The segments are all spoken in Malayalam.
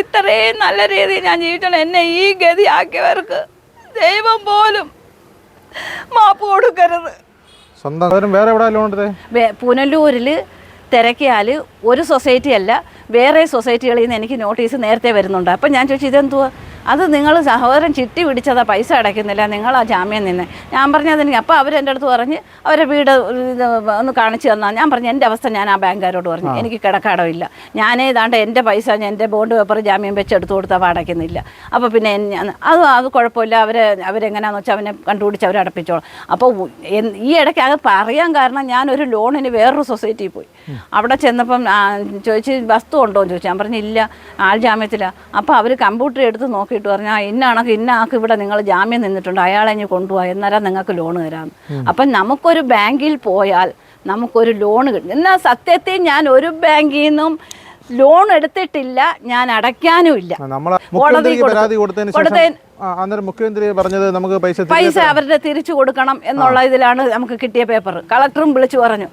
ഇത്രയും നല്ല രീതിയിൽ ഞാൻ ജീവിച്ചോളൂ എന്നെ ഈ ഗതിയാക്കിയവർക്ക് ദൈവം പോലും മാപ്പ് കൊടുക്കരുത്. സ്വന്തം വേറെ എവിടെ പുനലൂരിൽ തിരക്കിയാൽ ഒരു സൊസൈറ്റി അല്ല വേറെ സൊസൈറ്റികളിൽ നിന്ന് എനിക്ക് നോട്ടീസ് നേരത്തെ വരുന്നുണ്ട്. അപ്പം ഞാൻ ചോദിച്ചു ഇതെന്തുവാ? അത് നിങ്ങൾ സഹോദരൻ ചിട്ടി പിടിച്ചതാ പൈസ അടയ്ക്കുന്നില്ല നിങ്ങൾ ആ ജാമ്യം നിന്ന്. ഞാൻ പറഞ്ഞതിന് അപ്പോൾ അവരെന്റെ അടുത്ത് പറഞ്ഞ് അവരെ വീട് ഒന്ന് കാണിച്ചു തന്നാൽ ഞാൻ പറഞ്ഞു എന്റെ അവസ്ഥ ഞാൻ ആ ബാങ്കുകാരോട് പറഞ്ഞു. എനിക്ക് കിടക്കാടമില്ല ഞാനേ ഇതാണ്ട് എന്റെ പൈസ ഞാൻ എന്റെ ബോണ്ട് പേപ്പർ ജാമ്യം വെച്ച് എടുത്തു കൊടുത്താൽ അടയ്ക്കുന്നില്ല. അപ്പോൾ പിന്നെ അത് അത് കുഴപ്പമില്ല. അവരെ അവരെങ്ങനെയാണെന്ന് വെച്ചാൽ അവനെ കണ്ടുപിടിച്ച് അവരെ അടപ്പിച്ചോളും. അപ്പോൾ ഈ ഇടയ്ക്ക് അത് പറയാൻ കാരണം ഞാനൊരു ലോണിന് വേറൊരു സൊസൈറ്റിയിൽ പോയി. അവിടെ ചെന്നപ്പം ചോദിച്ച് വസ്തു ഉണ്ടോ എന്ന് ചോദിച്ചു. ഞാൻ പറഞ്ഞു ഇല്ല. ആൾ ജാമ്യത്തിലാണ് അപ്പോൾ അവർ കമ്പ്യൂട്ടർ എടുത്ത് നോക്കിയിട്ട് പറഞ്ഞു പറഞ്ഞാൽ ഇന്ന കണക്ക് ഇന്ന ആൾക്ക് ഇവിടെ നിങ്ങൾ ജാമ്യം നിന്നിട്ടുണ്ട് അയാളെ ഇനി കൊണ്ടുപോകാം എന്നാലും നിങ്ങൾക്ക് ലോൺ തരാം അപ്പം നമുക്കൊരു ബാങ്കിൽ പോയാൽ നമുക്കൊരു ലോൺ കിട്ടും. എന്നാൽ സത്യത്തിൽ ഞാൻ ഒരു ബാങ്കിൽ നിന്നും ലോൺ എടുത്തിട്ടില്ല ഞാൻ അടയ്ക്കാനും ഇല്ല. നമ്മളെ കോടതി മുഖ്യമന്ത്രിക്ക് കൊടുത്തു. പരാതി കൊടുത്തതിന് ശേഷം കൊടുത്തതിന്- ആ, അന്നേരം മുഖ്യമന്ത്രി പറഞ്ഞത് നമുക്ക് പൈസ പൈസ അവരുടെ തിരിച്ചു കൊടുക്കണം എന്നുള്ള ഇതിലാണ് നമുക്ക് കിട്ടിയ പേപ്പർ കളക്ടറും വിളിച്ചു പറഞ്ഞു.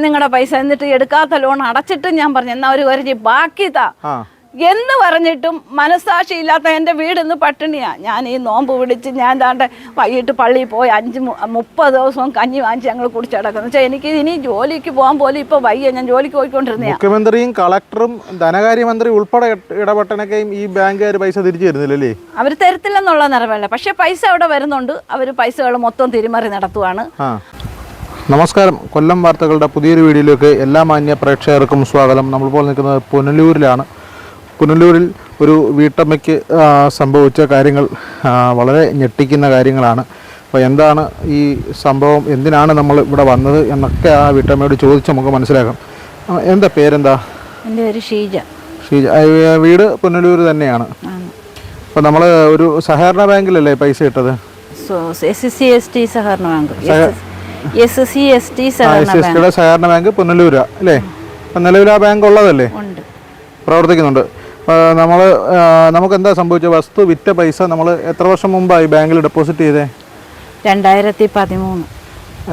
നിങ്ങളുടെ പൈസ എന്നിട്ട് എടുക്കാത്ത ലോൺ അടച്ചിട്ടും ഞാൻ പറഞ്ഞു എന്നാ ഒരു കാര്യം ബാക്കി താ. എന്ന് പറഞ്ഞിട്ടും മനസാക്ഷി ഇല്ലാത്ത എന്റെ വീട് ഇന്ന് പട്ടിണിയാ. ഞാൻ ഈ നോമ്പ് പിടിച്ച് ഞാൻ താണ്ട് വൈകിട്ട് പള്ളിയിൽ പോയി അഞ്ച് മുപ്പത് ദിവസവും കഞ്ഞി വാങ്ങിച്ച് ഞങ്ങൾ കുടിച്ചടക്കുന്നു വെച്ചാൽ എനിക്ക് ഇനി ജോലിക്ക് പോകാൻ പോലും ഇപ്പോൾ വയ്യ. ഞാൻ ജോലിക്ക് പോയിക്കൊണ്ടിരുന്നേ മുഖ്യമന്ത്രിയും കളക്ടറും ധനകാര്യമന്ത്രി ഉൾപ്പെടെ ഇട- ഇടപെട്ടനൊക്കെയും ഈ ബാങ്കുകാർ പൈസ തിരിച്ചു തരുന്നില്ലല്ലേ? അവർ തരത്തില്ലെന്നുള്ള നിറവല്ല പക്ഷേ പൈസ അവിടെ വരുന്നുണ്ട്. അവർ പൈസകൾ മൊത്തം തിരിമറി നടത്തുവാണ്. നമസ്കാരം. കൊല്ലം വാർത്തകളുടെ പുതിയൊരു വീഡിയോയിലേക്ക് എല്ലാ മാന്യ പ്രേക്ഷകർക്കും സ്വാഗതം. നമ്മളിപ്പോൾ നിൽക്കുന്നത് പുനലൂരിലാണ്. പുനലൂരിൽ ഒരു വീട്ടമ്മയ്ക്ക് സംഭവിച്ച കാര്യങ്ങൾ വളരെ ഞെട്ടിക്കുന്ന കാര്യങ്ങളാണ്. അപ്പോൾ എന്താണ് ഈ സംഭവം? എന്തിനാണ് നമ്മൾ ഇവിടെ വന്നത് എന്നൊക്കെ ആ വീട്ടമ്മയോട് ചോദിച്ച് നമുക്ക് മനസ്സിലാക്കാം. എന്താ പേരെന്താ? എന്റെ പേര് ഷീജ. ഷീജ. വീട് പുനലൂർ തന്നെയാണ്. അപ്പോൾ നമ്മൾ ഒരു സഹകരണ ബാങ്കിലല്ലേ പൈസ ഇട്ടത്? എസ് സി എസ് ടി സഹകരണ bank. S C S T സഹകരണ ബാങ്ക്. പുനലൂര അല്ലേ? നിലവിൽ ആ ബാങ്ക് ഉള്ളതല്ലേ? പ്രവർത്തിക്കുന്നുണ്ട്. നമ്മൾ നമുക്ക് എന്താ സംഭവിച്ചത്? വസ്തു വിറ്റ പൈസ നമ്മൾ എത്ര വർഷം മുമ്പായി ബാങ്കിൽ ഡെപ്പോസിറ്റ് ചെയ്തേ? രണ്ടായിരത്തി പതിമൂന്ന്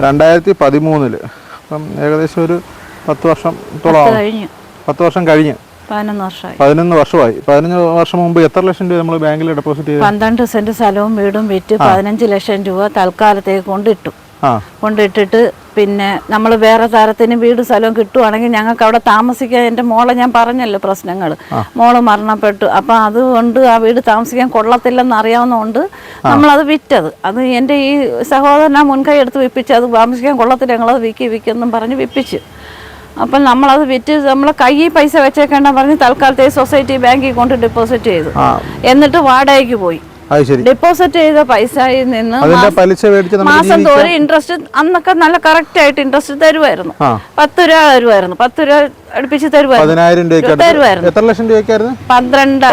രണ്ടായിരത്തി പതിമൂന്നിൽ അപ്പം ഏകദേശം ഒരു പത്ത് വർഷത്തോളം ആവും. കഴിഞ്ഞു. പത്ത് വർഷം കഴിഞ്ഞ്. പതിനൊന്ന് വർഷമായി. പതിനൊന്ന് വർഷമായി. പതിനഞ്ച് വർഷം മുമ്പ് എത്ര ലക്ഷം രൂപ നമ്മൾ ബാങ്കിൽ ഡെപ്പോസിറ്റ് ചെയ്തു? പന്ത്രണ്ട് സെന്റ് സ്ഥലവും വീടും വിറ്റ് പതിനഞ്ച് ലക്ഷം രൂപ തൽക്കാലത്തേക്ക് കൊണ്ടിട്ടു. കൊണ്ടിട്ടിട്ട് പിന്നെ നമ്മൾ വേറെ തരത്തിന് വീട് സ്ഥലവും കിട്ടുവാണെങ്കിൽ ഞങ്ങൾക്ക് അവിടെ താമസിക്കാൻ എന്റെ മോളെ ഞാൻ പറഞ്ഞല്ലോ പ്രശ്നങ്ങൾ. മോൾ മരണപ്പെട്ടു. അപ്പം അതുകൊണ്ട് ആ വീട് താമസിക്കാൻ കൊള്ളത്തില്ലെന്ന് അറിയാവുന്നതുകൊണ്ട് നമ്മളത് വിറ്റത്. അത് എന്റെ ഈ സഹോദരൻ ആ മുൻകൈ എടുത്ത് വിപ്പിച്ച് അത് താമസിക്കാൻ കൊള്ളത്തില്ല. ഞങ്ങളത് വിൽക്കി വിൽക്കെന്നും പറഞ്ഞ് വിപ്പിച്ച്. അപ്പം നമ്മളത് വിറ്റ് നമ്മൾ കയ്യിൽ പൈസ വെച്ചേക്കേണ്ട പറഞ്ഞ് തൽക്കാലത്തെ സൊസൈറ്റി ബാങ്കിൽ കൊണ്ട് ഡെപ്പോസിറ്റ് ചെയ്തു. എന്നിട്ട് വാടകയ്ക്ക് പോയി. ഡെപ്പോസിറ്റ് ചെയ്ത പൈസയിൽ നിന്ന് മാസം തോറും ഇൻട്രസ്റ്റ് അന്നൊക്കെ നല്ല കറക്റ്റ് ആയിട്ട് ഇൻട്രസ്റ്റ് തരുമായിരുന്നു. പത്ത് രൂപ തരുമായിരുന്നു. പത്ത് രൂപ അടുപ്പിച്ച് തരുമായിരുന്നു. തരുമായിരുന്നു. എത്ര ലക്ഷം രൂപയ്ക്കായിരുന്നു? പന്ത്രണ്ട്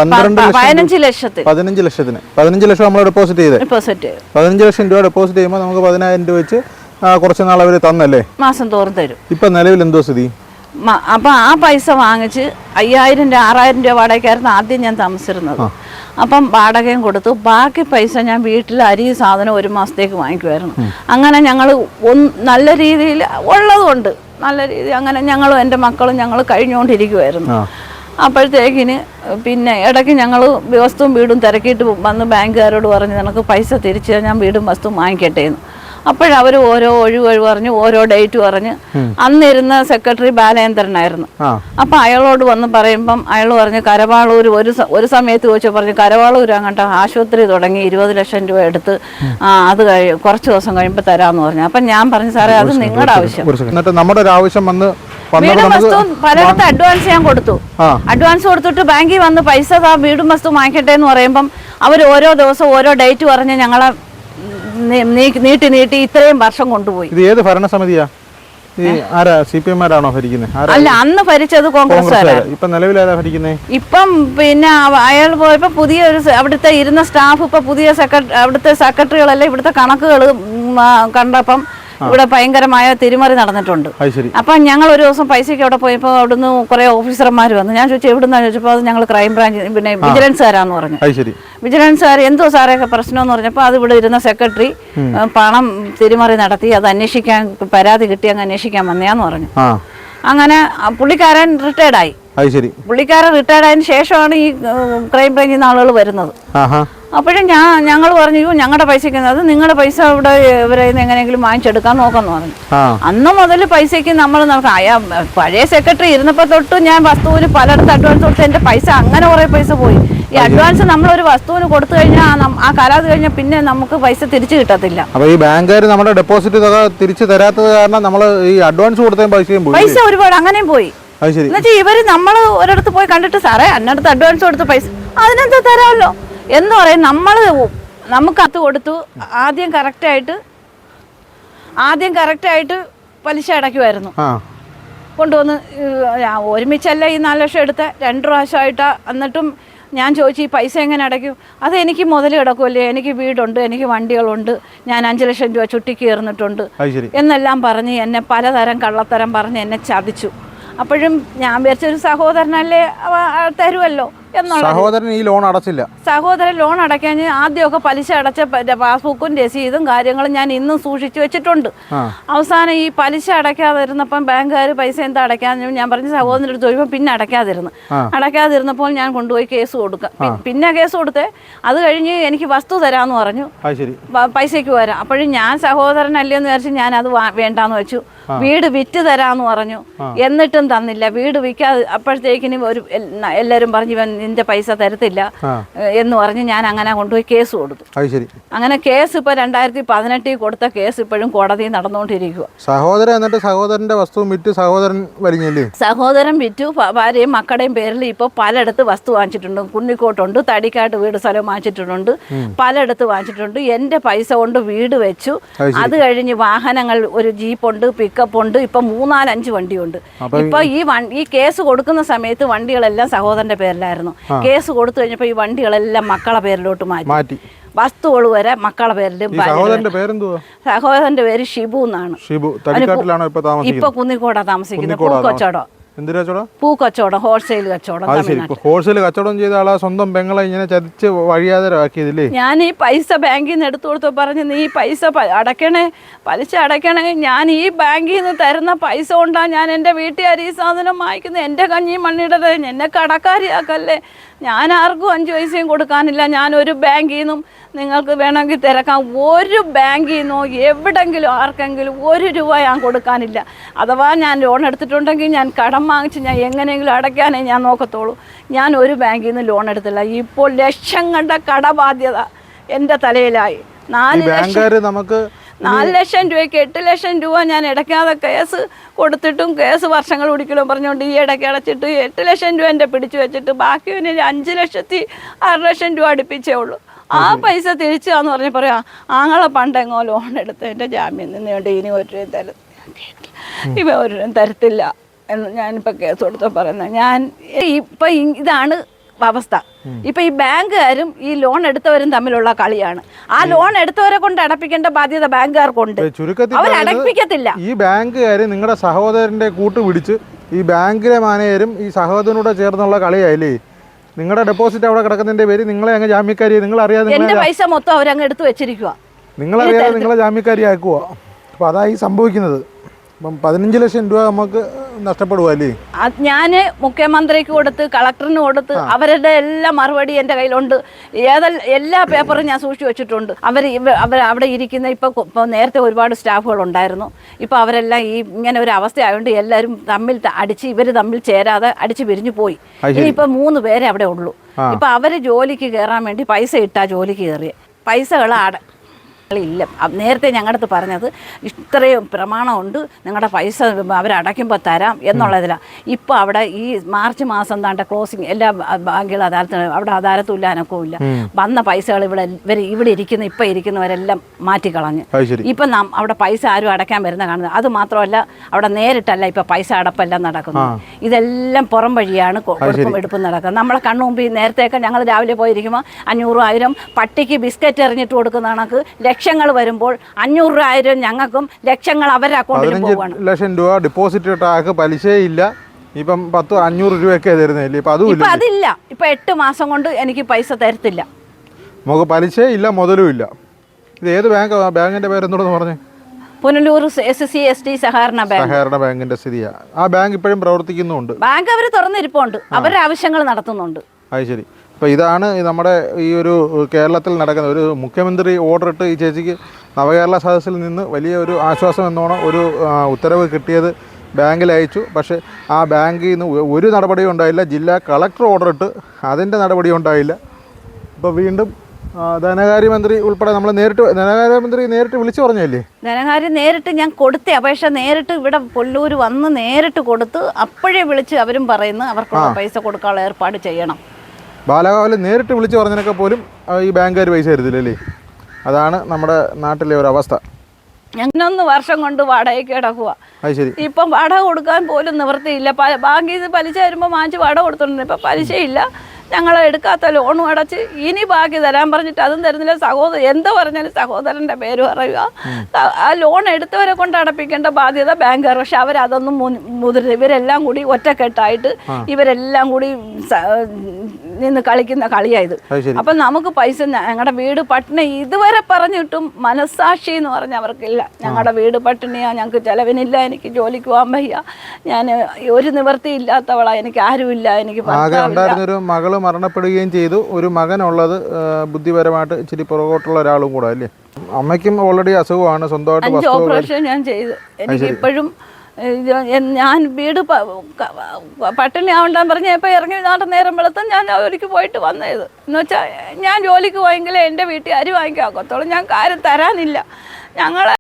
പതിനഞ്ച് ലക്ഷത്തിൽ. പതിനഞ്ച് ലക്ഷത്തിന്. പതിനഞ്ച് ലക്ഷം നമ്മൾ ഡെപ്പോസിറ്റ് ചെയ്ത്. ഡെപ്പോസിറ്റ് പതിനഞ്ച് ലക്ഷം രൂപ ഡെപ്പോസിറ്റ് ചെയ്യുമ്പോൾ നമുക്ക് പതിനായിരം രൂപ വെച്ച് കുറച്ച് നാൾ അവർ തന്നല്ലേ? മാസം തോറും തരും. ഇപ്പൊ നിലവിൽ എന്തോ സ്ഥിതി? അപ്പം ആ പൈസ വാങ്ങിച്ച് അയ്യായിരം രൂപ ആറായിരം രൂപ വാടകയ്ക്കായിരുന്നു ആദ്യം ഞാൻ താമസിച്ചിരുന്നത്. അപ്പം വാടകയും കൊടുത്തു. ബാക്കി പൈസ ഞാൻ വീട്ടിൽ അരി സാധനം ഒരു മാസത്തേക്ക് വാങ്ങിക്കുമായിരുന്നു. അങ്ങനെ ഞങ്ങൾ നല്ല രീതിയിൽ ഉള്ളതുകൊണ്ട് നല്ല രീതി അങ്ങനെ ഞങ്ങളും എന്റെ മക്കളും ഞങ്ങൾ കഴിഞ്ഞുകൊണ്ടിരിക്കുമായിരുന്നു അപ്പോഴത്തേക്കിന് പിന്നെ ഇടയ്ക്ക് ഞങ്ങൾ വസ്തുവും വീടും തിരക്കിയിട്ട് വന്ന് ബാങ്കുകാരോട് പറഞ്ഞ് നിനക്ക് പൈസ തിരിച്ച് ഞാൻ വീടും വസ്തുവും വാങ്ങിക്കട്ടെ എന്ന് അപ്പോഴവർ ഓരോ ഒഴിവ് ഒഴിവ് പറഞ്ഞ് ഓരോ ഡേറ്റ് പറഞ്ഞ്. അന്നിരുന്ന സെക്രട്ടറി ബാലേന്ദ്രനായിരുന്നു. ആയിരുന്നു അപ്പം അയാളോട് വന്ന് പറയുമ്പം അയാൾ പറഞ്ഞു കരവാളൂർ ഒരു ഒരു സമയത്ത് ചോദിച്ചു പറഞ്ഞു കരവാളൂർ അങ്ങോട്ട് ആശുപത്രി തുടങ്ങി ഇരുപത് ലക്ഷം രൂപ എടുത്ത് അത് കഴി കുറച്ച് ദിവസം കഴിയുമ്പോൾ തരാമെന്ന് പറഞ്ഞു. അപ്പം ഞാൻ പറഞ്ഞു സാറേ അത് നിങ്ങളുടെ ആവശ്യം. എന്നിട്ട് നമ്മുടെ ഒരു ആവശ്യം വന്ന് വീടും വസ്തുവും പലയിടത്ത് അഡ്വാൻസ് ഞാൻ കൊടുത്തു. അഡ്വാൻസ് കൊടുത്തിട്ട് ബാങ്കിൽ വന്ന് പൈസ വീടും വസ്തു വാങ്ങിക്കട്ടെ എന്ന് പറയുമ്പം അവർ ഓരോ ദിവസം ഓരോ ഡേറ്റ് പറഞ്ഞ് ഞങ്ങളെ നീട്ടി നീട്ടി ഇത്രയും വർഷം കൊണ്ടുപോയി. ഇത് ഏത് ഭരണസമിതിയാ? ആരാ? സി പി എം ആരാണോ ഭരിക്കുന്നത് അല്ല അന്ന് ഭരിച്ചത് കോൺഗ്രസ് കോൺഗ്രസ് ഇപ്പൊ നിലവിൽ ആരാ ഭരിക്കുന്നത് ഇപ്പം പിന്നെ അയാൾ പോയപ്പോ പുതിയ ഒരു അവിടുത്തെ ഇരുന്ന സ്റ്റാഫ് ഇപ്പൊ പുതിയ സെക്രട്ടറി അവിടുത്തെ സെക്രട്ടറികളെല്ലാം ഇവിടുത്തെ കണക്കുകൾ കണ്ടപ്പം ഇവിടെ ഭയങ്കരമായ തിരിമറി നടന്നിട്ടുണ്ട്. അപ്പൊ ഞങ്ങൾ ഒരു ദിവസം പൈസയ്ക്ക് അവിടെ പോയപ്പോൾ അവിടുന്ന് കുറെ ഓഫീസർമാർ വന്നു. ഞാൻ ചോദിച്ചു എവിടുന്നാ? ചോദിച്ചപ്പോൾ അത് ഞങ്ങൾ ക്രൈംബ്രാഞ്ച് പിന്നെ വിജിലൻസുകാരാന്ന് പറഞ്ഞു. വിജിലൻസുകാർ എന്തോ സാറേ പ്രശ്നം പറഞ്ഞപ്പോ പറഞ്ഞപ്പോൾ അത് ഇവിടെ ഇരുന്ന സെക്രട്ടറി പണം തിരിമറി നടത്തി അത് അന്വേഷിക്കാൻ പരാതി കിട്ടി അങ്ങ് അന്വേഷിക്കാൻ വന്നയാന്ന് പറഞ്ഞു. അങ്ങനെ പുള്ളിക്കാരൻ റിട്ടയർഡായി പുള്ളിക്കാരൻ റിട്ടയർഡായതിനു ശേഷമാണ് ഈ ക്രൈംബ്രാഞ്ചിൽ ക്രൈം ബ്രാഞ്ചിൽ നിന്ന് ആളുകൾ വരുന്നത്. അപ്പോഴും ഞാൻ ഞങ്ങൾ പറഞ്ഞു "അയ്യോ, ഞങ്ങളുടെ പൈസയ്ക്ക് അത് നിങ്ങളുടെ പൈസ ഇവിടെ ഇവരെ എങ്ങനെയെങ്കിലും വാങ്ങിച്ചെടുക്കാൻ നോക്കാന്ന് പറഞ്ഞു. അന്ന് മുതൽ പൈസയ്ക്ക് നമ്മൾ നമുക്ക് അയാ പഴയ സെക്രട്ടറി ഇരുന്നപ്പോൾ തൊട്ട് ഞാൻ വസ്തുവിന് പലയിടത്ത് അഡ്വാൻസ് കൊടുത്ത് എന്റെ പൈസ അങ്ങനെ കുറേ പൈസ പോയി. ഈ അഡ്വാൻസ് നമ്മളൊരു വസ്തുവിന് കൊടുത്തു കഴിഞ്ഞാൽ ആ കാലാവധി കഴിഞ്ഞാൽ പിന്നെ നമുക്ക് പൈസ തിരിച്ചു കിട്ടത്തില്ല. അപ്പൊ ഈ ബാങ്കുകാർ നമ്മുടെ ഡെപ്പോസിറ്റ് തുക തിരിച്ചു തരാത്തത് കാരണം നമ്മൾ ഈ അഡ്വാൻസ് കൊടുത്തതും പൈസയും പോയി. പൈസ ഒരുപാട് അങ്ങനെയും പോയി. എന്നുവെച്ചാൽ ഇവർ നമ്മൾ ഒരിടത്ത് പോയി കണ്ടിട്ട് സാറേ അന്നടുത്ത് അഡ്വാൻസ് കൊടുത്ത പൈസ അതിനെന്താ തരാമല്ലോ എന്ന് പറയും നമ്മൾ നമുക്ക് അത് കൊടുത്തു. ആദ്യം കറക്റ്റായിട്ട് ആദ്യം കറക്റ്റായിട്ട് പലിശ അടയ്ക്കുമായിരുന്നു. കൊണ്ടുവന്ന് ഒരുമിച്ചല്ല ഈ നാല് ലക്ഷം എടുത്ത? രണ്ട് പ്രാവശ്യമായിട്ടാ. എന്നിട്ടും ഞാൻ ചോദിച്ചു ഈ പൈസ എങ്ങനെ അടയ്ക്കും? അത് എനിക്ക് മുതൽ കിടക്കുമല്ലേ എനിക്ക് വീടുണ്ട് എനിക്ക് വണ്ടികളുണ്ട്. ഞാൻ അഞ്ച് ലക്ഷം രൂപ ചുട്ടി കയറുന്നിട്ടുണ്ട് എന്നെല്ലാം പറഞ്ഞ് എന്നെ പലതരം കള്ളത്തരം പറഞ്ഞ് എന്നെ ചതിച്ചു. അപ്പോഴും ഞാൻ വിചാരിച്ചൊരു സഹോദരനല്ലേ തരുമല്ലോ സഹോദരൻ ഈ ലോൺ അടച്ചില്ല. സഹോദരൻ ലോൺ അടയ്ക്കാൻ ആദ്യമൊക്കെ പലിശ അടച്ച പാസ്ബുക്കും രസീതും കാര്യങ്ങളും ഞാൻ ഇന്നും സൂക്ഷിച്ചു വെച്ചിട്ടുണ്ട്. അവസാനം ഈ പലിശ അടയ്ക്കാതിരുന്നപ്പം ബാങ്കുകാർ പൈസ എന്താ അടയ്ക്കാന്ന് ഞാൻ പറഞ്ഞു സഹോദരന്റെ അടുത്ത് ചോദിക്കുമ്പോൾ പിന്നെ അടയ്ക്കാതിരുന്നു. അടയ്ക്കാതിരുന്നപ്പോൾ ഞാൻ കൊണ്ടുപോയി കേസ് കൊടുക്കാം. പിന്നെ കേസ് കൊടുത്തേ അത് കഴിഞ്ഞ് എനിക്ക് വസ്തു തരാമെന്ന് പറഞ്ഞു. പൈസയ്ക്ക് വരാം അപ്പോഴും ഞാൻ സഹോദരനല്ലേ എന്ന് വിചാരിച്ച് ഞാൻ അത് വേണ്ടാന്ന് വെച്ചു. വീട് വിറ്റ് തരാന്ന് പറഞ്ഞു. എന്നിട്ടും തന്നില്ല. വീട് വിൽക്കാതെ അപ്പോഴത്തേക്കിന് ഒരു എല്ലാരും എല്ലാവരും പറഞ്ഞു ഇവൻ നിന്റെ പൈസ തരത്തില്ല. എന്ന് പറഞ്ഞ് ഞാൻ അങ്ങനെ കൊണ്ടുപോയി കേസ് കൊടുത്തു. അങ്ങനെ കേസ് ഇപ്പൊ രണ്ടായിരത്തി പതിനെട്ടിൽ കൊടുത്ത കേസ് ഇപ്പോഴും കോടതി നടന്നുകൊണ്ടിരിക്കുക സഹോദരൻ എന്നിട്ട് സഹോദരന്റെ വസ്തു വിറ്റ് സഹോദരൻ വലിഞ്ഞല്ലേ സഹോദരൻ വിറ്റു ഭാര്യയും മക്കളുടെയും പേരിൽ ഇപ്പൊ പലയിടത്ത് വസ്തു വാങ്ങിച്ചിട്ടുണ്ട്. കുന്നിക്കോട്ടുണ്ട് തടിക്കാട്ട് വീട് സ്ഥലം വാങ്ങിച്ചിട്ടുണ്ട് പലയിടത്ത് വാങ്ങിച്ചിട്ടുണ്ട്. എന്റെ പൈസ കൊണ്ട് വീട് വെച്ചു. അത് കഴിഞ്ഞ് വാഹനങ്ങൾ ഒരു ജീപ്പുണ്ട് പിക്കപ്പ് ഉണ്ട്. ഇപ്പൊ മൂന്നാലഞ്ച് വണ്ടിയുണ്ട്. ഇപ്പൊ ഈ ഈ കേസ് കൊടുക്കുന്ന സമയത്ത് വണ്ടികളെല്ലാം സഹോദരന്റെ പേരിലായിരുന്നു. കേസ് കൊടുത്തു കഴിഞ്ഞപ്പോ ഈ വണ്ടികളെല്ലാം മക്കളെ പേരിലോട്ട് മാറ്റി. വസ്തുവൾ വരെ മക്കളെ പേരിലും സഹോദരന്റെ പേര് ഷിബു എന്നാണ്. ഷിബു. ഇപ്പൊ കുന്നിക്കോടാ താമസിക്കുന്നത്. കുന്നിക്കോടാ പൂക്കച്ചവടം കച്ചവടം? പൂക്കച്ചവടം ഹോൾസെയിൽ കച്ചവടം അത് ശരി. ഹോൾസെയിൽ കച്ചവടം ചെയ്ത ആളാ സ്വന്തം പെങ്ങളെ ഇങ്ങനെ ചതിച്ച് വഴിയാതരാക്കിയതില്ലേ ഞാൻ ഈ പൈസ ബാങ്കിൽ നിന്ന് എടുത്തു കൊടുത്തു പറഞ്ഞു നീ ഈ പൈസ അടക്കണേ അടയ്ക്കണേ പലിശ അടയ്ക്കണേ. ഞാൻ ഈ ബാങ്കിൽ നിന്ന് തരുന്ന പൈസ കൊണ്ടാണ് ഞാൻ എന്റെ വീട്ടുകാർ ഈ സാധനം വാങ്ങിക്കുന്നത് എന്റെ കഞ്ഞി മണ്ണിടത് എന്നെ കടക്കാരിയാക്കല്ലേ? ഞാൻ ആർക്കും അഞ്ച് പൈസയും കൊടുക്കാനില്ല. ഞാൻ ഒരു ബാങ്കിൽ നിന്നും നിങ്ങൾക്ക് വേണമെങ്കിൽ തിരക്കാം. ഒരു ബാങ്കിൽ നിന്നോ എവിടെങ്കിലും ആർക്കെങ്കിലും ഒരു രൂപ ഞാൻ കൊടുക്കാനില്ല. അഥവാ ഞാൻ ലോൺ എടുത്തിട്ടുണ്ടെങ്കിൽ ഞാൻ കടം വാങ്ങിച്ച് ഞാൻ എങ്ങനെയെങ്കിലും അടയ്ക്കാനേ ഞാൻ നോക്കത്തുള്ളൂ. ഞാൻ ഒരു ബാങ്കിൽ നിന്ന് ലോൺ എടുത്തില്ല. ഇപ്പോൾ ലക്ഷം കണ്ട കടബാധ്യത എന്റെ തലയിലായി. നാല് ലക്ഷം നമുക്ക് നാല് ലക്ഷം രൂപയ്ക്ക് എട്ട് ലക്ഷം രൂപ ഞാൻ ഇടയ്ക്കാതെ കേസ് കൊടുത്തിട്ടും കേസ് വർഷങ്ങൾ കുടിക്കലും പറഞ്ഞുകൊണ്ട് ഈ ഇടയ്ക്ക് അടച്ചിട്ട് എട്ട് ലക്ഷം രൂപ എന്റെ പിടിച്ചു വെച്ചിട്ട് ബാക്കി പിന്നെ ഒരു അഞ്ച് ലക്ഷത്തി ആറ് ലക്ഷം രൂപ അടുപ്പിച്ചേ ഉള്ളൂ. ആ പൈസ തിരിച്ചാന്ന് പറഞ്ഞ് പറയാം ആങ്ങളെ പണ്ടെങ്ങോ ലോൺ എടുത്ത് എന്റെ ജാമ്യം നിന്ന് വേണ്ടി ഇനി ഒരു തരും ഇവ ഒരു തരത്തില്ല എന്ന് ഞാനിപ്പോൾ കേസ് കൊടുത്ത് പറയുന്നത് ഞാൻ ഇപ്പം ഇതാണ് അവസ്ഥ. ഇപ്പൊ ഈ ബാങ്കുകാരും ഈ ലോൺ എടുത്തവരും തമ്മിലുള്ള കളിയാണ്. ആ ലോൺ എടുത്തവരെ കൊണ്ട് അടപ്പിക്കേണ്ട ബാധ്യത ബാങ്കുകാർക്കുണ്ട്. അവർ അടപ്പിക്കത്തില്ല. ഈ ബാങ്കുകാര് നിങ്ങളുടെ സഹോദരന്റെ കൂട്ട് പിടിച്ച് ഈ ബാങ്കിലെ മാനേജരും ഈ സഹോദരനോട് ചേർന്നുള്ള കളിയായില്ലേ? നിങ്ങളുടെ ഡെപ്പോസിറ്റ് അവിടെ കിടക്കുന്നതിന്റെ പേര് നിങ്ങളെ അങ്ങ് ജാമ്യക്കാരി നിങ്ങൾ അറിയാതെ എന്റെ പൈസ മൊത്തം അവരങ്ങ് എടുത്തു വെച്ചിരിക്കുക നിങ്ങളറിയാതെ നിങ്ങളെ ജാമ്യക്കാരി ആക്കുക അപ്പൊ അതായി സംഭവിക്കുന്നത്. അപ്പം പതിനഞ്ച് ലക്ഷം രൂപ നമുക്ക് നഷ്ടപ്പെടുവല്ലേ ഞാൻ മുഖ്യമന്ത്രിക്ക് കൊടുത്ത് കളക്ടറിന് കൊടുത്ത് അവരുടെ എല്ലാ മറുപടി എന്റെ കയ്യിലുണ്ട്. ഏതെല്ലാം എല്ലാ പേപ്പറും ഞാൻ സൂക്ഷിച്ചു വെച്ചിട്ടുണ്ട്. അവർ അവർ അവിടെ ഇരിക്കുന്ന ഇപ്പോൾ നേരത്തെ ഒരുപാട് സ്റ്റാഫുകൾ ഉണ്ടായിരുന്നു. ഇപ്പോൾ അവരെല്ലാം ഈ ഇങ്ങനെ ഒരു അവസ്ഥയായതുകൊണ്ട് എല്ലാവരും തമ്മിൽ അടിച്ച് ഇവർ തമ്മിൽ ചേരാതെ അടിച്ച് പിരിഞ്ഞു പോയി. ഇനിയിപ്പോൾ മൂന്ന് പേരെ അവിടെ ഉള്ളൂ. ഇപ്പം അവർ ജോലിക്ക് കയറാൻ വേണ്ടി പൈസ ഇട്ടാ ജോലിക്ക് കയറിയ പൈസകൾ അട ഇല്ല. നേരത്തെ ഞങ്ങളുടെ അടുത്ത് പറഞ്ഞത് ഇത്രയും പ്രമാണമുണ്ട് നിങ്ങളുടെ പൈസ അവരടയ്ക്കുമ്പോൾ തരാം എന്നുള്ളതിലാണ് ഇപ്പോൾ അവിടെ ഈ മാർച്ച് മാസം താണ്ട ക്ലോസിങ് എല്ലാ ബാങ്കുകളും അദാലത്ത് അവിടെ അദാലത്തും ഇല്ല അനക്കവും ഇല്ല. വന്ന പൈസകൾ ഇവിടെ ഇവർ ഇവിടെ ഇരിക്കുന്ന ഇപ്പം ഇരിക്കുന്നവരെല്ലാം മാറ്റിക്കളഞ്ഞ്. ഇപ്പം നാം അവിടെ പൈസ ആരും അടയ്ക്കാൻ വരുന്ന കാണുന്നത്. അത് മാത്രമല്ല അവിടെ നേരിട്ടല്ല ഇപ്പം പൈസ അടപ്പെല്ലാം നടക്കുന്നത്. ഇതെല്ലാം പുറം വഴിയാണ് എടുപ്പ് എടുപ്പും നടക്കുന്നത്. നമ്മളെ കണ്ണു മുമ്പിൽ നേരത്തെയൊക്കെ ഞങ്ങൾ രാവിലെ പോയിരിക്കുമ്പോൾ അഞ്ഞൂറ് ആയിരം പട്ടിക്ക് ബിസ്ക്കറ്റ് എറിഞ്ഞിട്ട് കൊടുക്കുന്ന കണക്ക് ലക്ഷങ്ങൾ വരുമ്പോൾ അഞ്ഞൂറ് ആയിരം ഞങ്ങൾക്കും ലക്ഷങ്ങൾ അവരുടെ അക്കൗണ്ടിൽ പോവാണ് ലക്ഷം രൂപ ഡെപ്പോസിറ്റ് ആൾക്ക് പലിശയില്ല ഇപ്പം പത്ത് അഞ്ഞൂറ് രൂപയൊക്കെ തരുന്നില്ലേ ഇപ്പം അതും അതില്ല. ഇപ്പം എട്ട് മാസം കൊണ്ട് എനിക്ക് പൈസ തരത്തില്ല. നമുക്ക് പലിശയില്ല മുതലും ഇല്ല. ഇത് ഏത് ബാങ്ക് ബാങ്കിന്റെ പേര് എന്തോന്ന് പറഞ്ഞേ? Punalur S C S T സഹകരണ ബാങ്ക്. സഹകരണ ബാങ്കിന്റെ സ്ഥിതിയാ. ആ ബാങ്ക് ഇപ്പോഴും പ്രവർത്തിക്കുന്നുണ്ട്. ബാങ്ക് അവർ തുറന്നിരിപ്പുണ്ട്. അവരുടെ ആവശ്യങ്ങൾ നടത്തുന്നുണ്ട്. അത് ശരി. അപ്പോൾ ഇതാണ് നമ്മുടെ ഈ ഒരു കേരളത്തിൽ നടക്കുന്ന ഒരു മുഖ്യമന്ത്രി ഓർഡർ ഇട്ട് ഈ ചേച്ചിക്ക് നവകേരള സദസ്സിൽ നിന്ന് വലിയ ഒരു ആശ്വാസം എന്നോണം ഒരു ഉത്തരവ് കിട്ടിയത് ബാങ്കിൽ അയച്ചു. പക്ഷേ ആ ബാങ്കിൽ നിന്ന് ഒരു നടപടിയും ഉണ്ടായില്ല. ജില്ലാ കളക്ടർ ഓർഡർ ഇട്ട് അതിന്റെ നടപടിയും ഉണ്ടായില്ല. ഇപ്പോൾ വീണ്ടും ധനകാര്യമന്ത്രി ഉൾപ്പെടെ നമ്മൾ നേരിട്ട് ധനകാര്യമന്ത്രി നേരിട്ട് വിളിച്ചു പറഞ്ഞല്ലേ? ധനകാര്യം നേരിട്ട് ഞാൻ കൊടുത്ത. അപേക്ഷ നേരിട്ട് ഇവിടെ പൊല്ലൂർ വന്ന് നേരിട്ട് കൊടുത്ത് അപ്പോഴേ വിളിച്ച് അവരും പറയുന്നു അവർക്കുള്ള പൈസ കൊടുക്കാനുള്ള ഏർപ്പാട് ചെയ്യണം. ബാലകാവലം നേരിട്ട് വിളിച്ച് പറഞ്ഞതിനൊക്കെ പോലും ഈ ബാങ്കുകാർ പൈസ തരുന്നില്ലല്ലേ അതാണ് നമ്മുടെ നാട്ടിലെ ഒരു അവസ്ഥ. ഞങ്ങനൊന്ന് വർഷം കൊണ്ട് വാടകയ്ക്ക് കിടക്കുക ഇപ്പം വാടക കൊടുക്കാൻ പോലും നിവൃത്തിയില്ല. ബാങ്കിൽ നിന്ന് പലിശ വരുമ്പോൾ വാങ്ങിച്ച് വാടക കൊടുത്തിട്ടുണ്ട്. ഇപ്പം പലിശയില്ല. ഞങ്ങൾ എടുക്കാത്ത ലോണും അടച്ച് ഇനി ബാക്കി തരാൻ പറഞ്ഞിട്ട് അതും തരുന്നില്ല. സഹോദരൻ എന്ത് പറഞ്ഞാലും സഹോദരന്റെ പേര് പറയുക. ആ- ലോൺ എടുത്തവരെ കൊണ്ട് അടപ്പിക്കേണ്ട ബാധ്യത ബാങ്കുകാർ. പക്ഷെ അവരതൊന്നും മുതിർന്നു ഇവരെല്ലാം കൂടി ഒറ്റക്കെട്ടായിട്ട് ഇവരെല്ലാം കൂടി നിന്ന് കളിക്കുന്ന കളിയായത് അപ്പം നമുക്ക് പൈസ ഞങ്ങളുടെ വീട് പട്ടിണി ഇതുവരെ പറഞ്ഞിട്ടും മനസാക്ഷി എന്ന് പറഞ്ഞ അവർക്കില്ല. ഞങ്ങളുടെ വീട് പട്ടിണിയാ ഞങ്ങൾക്ക് ചെലവിനില്ല എനിക്ക് ജോലിക്ക് പോകാൻ വയ്യ. ഞാൻ ഒരു നിവൃത്തി ഇല്ലാത്തവളാ എനിക്ക് ആരുമില്ല എനിക്ക് ഉണ്ടായിരുന്നൊരു മകൾ മരണപ്പെടുകയും ചെയ്തു. ഒരു മകനുള്ളത് ഉള്ളത് ബുദ്ധിപരമായിട്ട് ഇച്ചിരി പുറകോട്ടുള്ള ഒരാളും കൂടെ അല്ലേ? അമ്മയ്ക്കും ഓൾറെഡി അസുഖമാണ് സ്വന്തമായിട്ട് ഓപ്പറേഷൻ ഞാൻ ചെയ്തു. എനിക്ക് ഇപ്പോഴും ഞാൻ വീട് പട്ടിണി ആവണ്ടാൻ പറഞ്ഞ ഇപ്പം ഇറങ്ങി നാട്ടെ നേരം വെളുത്തും ഞാൻ ജോലിക്ക് പോയിട്ട് വന്നത് എന്ന് വെച്ചാൽ ഞാൻ ജോലിക്ക് പോയെങ്കിലേ എന്റെ വീട്ടിൽ അരി വാങ്ങിക്കാൻ ഒക്കത്തുള്ളൂ ഞാൻ കാര്യം തരാനില്ല. ഞങ്ങളെ